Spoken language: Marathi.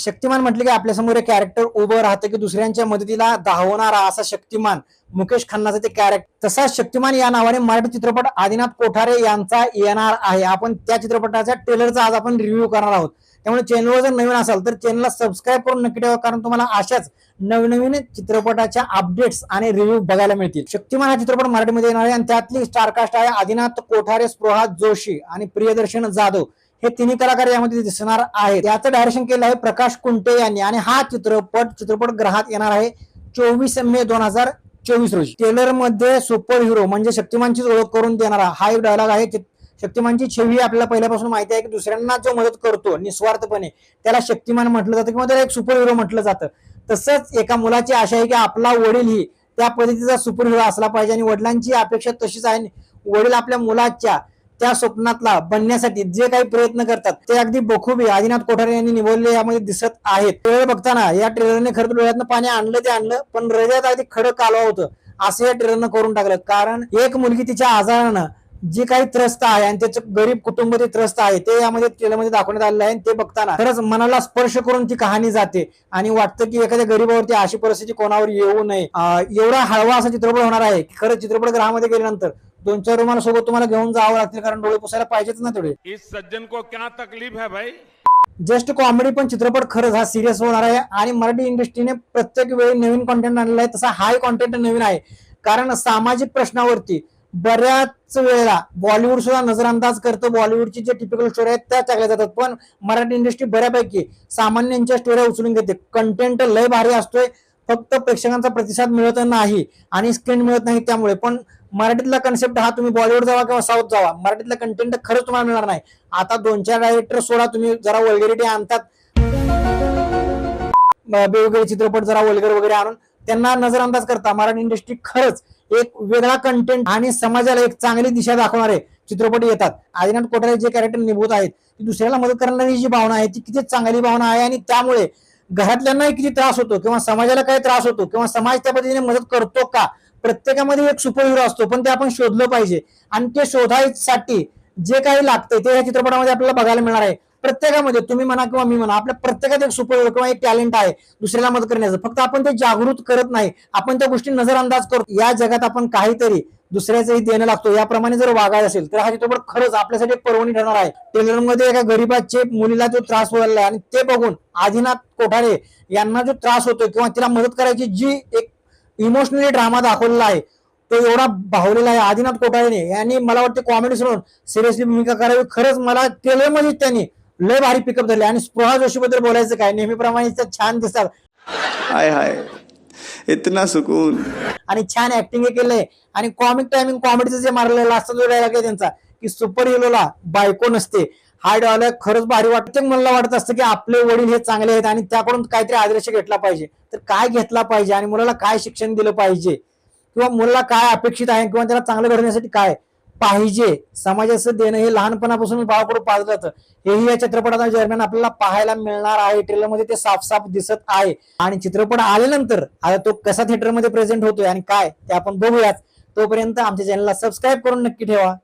शक्तिमान म्हटलं की आपल्यासमोर एक कॅरेक्टर उभं राहतं की दुसऱ्यांच्या मदतीला धावणारा असा शक्तिमान मुकेश खन्नाचं ते कॅरेक्टर तसा शक्तिमान या नावाने मराठी चित्रपट आदिनाथ कोठारे यांचा येणार आहे. आपण त्या चित्रपटाच्या ट्रेलरचा आज आपण रिव्ह्यू करणार आहोत. त्यामुळे चॅनलवर जर नवीन असाल तर चॅनलला सबस्क्राईब करून नक्की ठेवा कारण तुम्हाला अशाच नवनवीन चित्रपटाच्या अपडेट्स आणि रिव्ह्यू बघायला मिळतील. शक्तिमान हा चित्रपट मराठीमध्ये येणार आहे आणि त्यातली स्टारकास्ट आहे आदिनाथ कोठारे स्पृहा जोशी आणि प्रियदर्शन जाधव. हे तिन्ही कलाकार यामध्ये दिसणार आहेत याचं डायरेक्शन केलं आहे प्रकाश कुंटे यांनी. आणि हा चित्रपट चित्रपट ग्रहात येणार आहे चोवीस मे दोन हजार चोवीस रोजी. ट्रेलरमध्ये सुपर हिरो म्हणजे शक्तिमानचीच ओळख करून देणारा हा एक डायलॉग आहे. शक्तिमानची छवी आपल्याला पहिल्यापासून माहिती आहे की दुसऱ्यांना जो मदत करतो निस्वार्थपणे त्याला शक्तिमान म्हटलं जातं किंवा त्याला एक सुपर हिरो म्हटलं जातं. तसंच एका मुलाची आशा आहे की आपला वडील ही त्या पद्धतीचा सुपर हिरो असला पाहिजे आणि वडिलांची अपेक्षा तशीच आहे. वडील आपल्या मुलाच्या त्या स्वप्नातला बनण्यासाठी जे काही प्रयत्न करतात ते अगदी बखुबी आदिनाथ कोठारे यांनी निवडले यामध्ये दिसत आहेत. ट्रेलर बघताना या ट्रेलरने खरं डोळ्यातनं पाणी आणलं ते आणलं पण हृदयात अगदी खडं कालवा होतं. असं या ट्रेलरनं करून टाकलं. कारण एक मुलगी तिच्या आजारानं जी काही त्रस्त आहे आणि त्याचं गरीब कुटुंब जे त्रस्त आहे ते यामध्ये ट्रेलरमध्ये दाखवण्यात आलेलं आहे ते बघताना खरंच मनाला स्पर्श करून ती कहाणी जाते आणि वाटतं की एखाद्या गरीबावरती अशी परिस्थिती कोणावर येऊ नये. एवढा हळवा असा चित्रपट होणार आहे. की खरंच चित्रपट ग्रहामध्ये गेल्यानंतर दोन चार रुमाला सोबत तुम्हाला घेऊन जावं लागतील कारण डोळे पुसायला पाहिजेच ना तेवढे. इस सज्जन को क्या तकलीफ है भाई? जस्ट कॉमेडी पण चित्रपट खरंच हा सिरियस होणार आहे. आणि मराठी इंडस्ट्रीने प्रत्येक वेळी नवीन कॉन्टेंट आणलेला आहे तसा हाय कॉन्टेंट नवीन आहे. कारण सामाजिक प्रश्नावरती बऱ्याच वेळेला बॉलिवूड सुद्धा नजरअंदाज करतं. बॉलिवूडची जे टिपिकल स्टोरी आहेत त्या टाकल्या जातात. पण मराठी इंडस्ट्री बऱ्यापैकी सामान्यांच्या स्टोऱ्या उचलून घेते. कंटेंट लय भारी असतोय. फक्त प्रेक्षकांचा प्रतिसाद मिळत नाही आणि स्क्रीन मिळत नाही त्यामुळे. पण मराठीतला कन्सेप्ट हा तुम्ही बॉलिवूड जावा किंवा साऊथ जावा. मराठीतला कंटेंट खरंच तुम्हाला मिळणार नाही. आता दोन चार डायरेक्टर सोडा तुम्ही जरा वल्गेरिटी आणतात. वेगवेगळे चित्रपट जरा वल्गर वगैरे आणून त्यांना नजरअंदाज करता. मराठी इंडस्ट्री खरंच एक वेगळा कंटेंट आणि समाजाला एक चांगली दिशा दाखवणारे चित्रपट येतात. आदिनाथ कोठारे जे कॅरेक्टर निभवत आहेत ती दुसऱ्याला मदत करणारी जी भावना आहे ती किती चांगली भावना आहे आणि त्यामुळे घरातल्यांनाही किती त्रास होतो किंवा समाजाला काही त्रास होतो किंवा समाज त्या पद्धतीने मदत करतो का? प्रत्येकामध्ये एक सुपर हिरो असतो पण ते आपण शोधलं पाहिजे. आणि ते शोधायसाठी जे काही लागतंय ते या चित्रपटामध्ये आपल्याला बघायला मिळणार आहे. प्रत्येकामध्ये तुम्ही म्हणा किंवा मी म्हणा आपल्या प्रत्येकात एक सुपर हिरो किंवा एक टॅलेंट आहे दुसऱ्याला मदत करण्याचं. फक्त आपण ते जागृत करत नाही. आपण त्या गोष्टी नजरअंदाज करतो. या जगात आपण काहीतरी दुसऱ्याचंही देणं लागतो. याप्रमाणे जर वागायचं असेल तर हा चित्रपट खरंच आपल्यासाठी परवणी पर्वणी ठरणार आहे. टेलरमध्ये एका गरीबाचे मुलीला तो त्रास व्हायला आणि ते बघून आदिनाथ कोठारे यांना जो त्रास होतो किंवा तिला मदत करायची जी एक इमोशनली ड्रामा दाखवलेला आहे. तो एवढा भावलेला आहे. आदिनाथ कोठारेने यांनी मला वाटते कॉमेडी सोडून सिरियसली भूमिका करावी. खरंच मला ट्रेलरमध्ये त्यांनी लय भारी पिकअप धरले. आणि स्पृहा जोशी बद्दल बोलायचं काय? नेहमीप्रमाणे छान दिसतात. हाय हाय. इतना सुकून. आणि छान ऍक्टिंग केलंय. आणि कॉमिक टायमिंग कॉमेडीचं जे मारलेलं लास्टचा जो डायलॉग आहे त्यांचा की सुपर हिरोला बायको नसते. हा डायलॉग खरंच भारी वाटतं मला वाटत असतं की आपले वडील हे चांगले आहेत आणि त्याकडून काहीतरी आदर्श घेतला पाहिजे. तर काय घेतला पाहिजे आणि मुलाला काय शिक्षण दिलं पाहिजे? किंवा मुलाला काय अपेक्षित आहे किंवा त्याला चांगलं घडण्यासाठी काय पाहिजे? समाजाचं देणं हे लहानपणापासून भावाकडून पाहिलं जातं. हेही या चित्रपटाच्या दरम्यान आपल्याला पाहायला मिळणार आहे. ट्रेलरमध्ये ते साफसाफ दिसत आहे. आणि चित्रपट आल्यानंतर आता तो कसा थिएटरमध्ये प्रेझेंट होतोय आणि काय ते आपण बघूयात. तोपर्यंत आमच्या चॅनलला सबस्क्राईब करून नक्की ठेवा.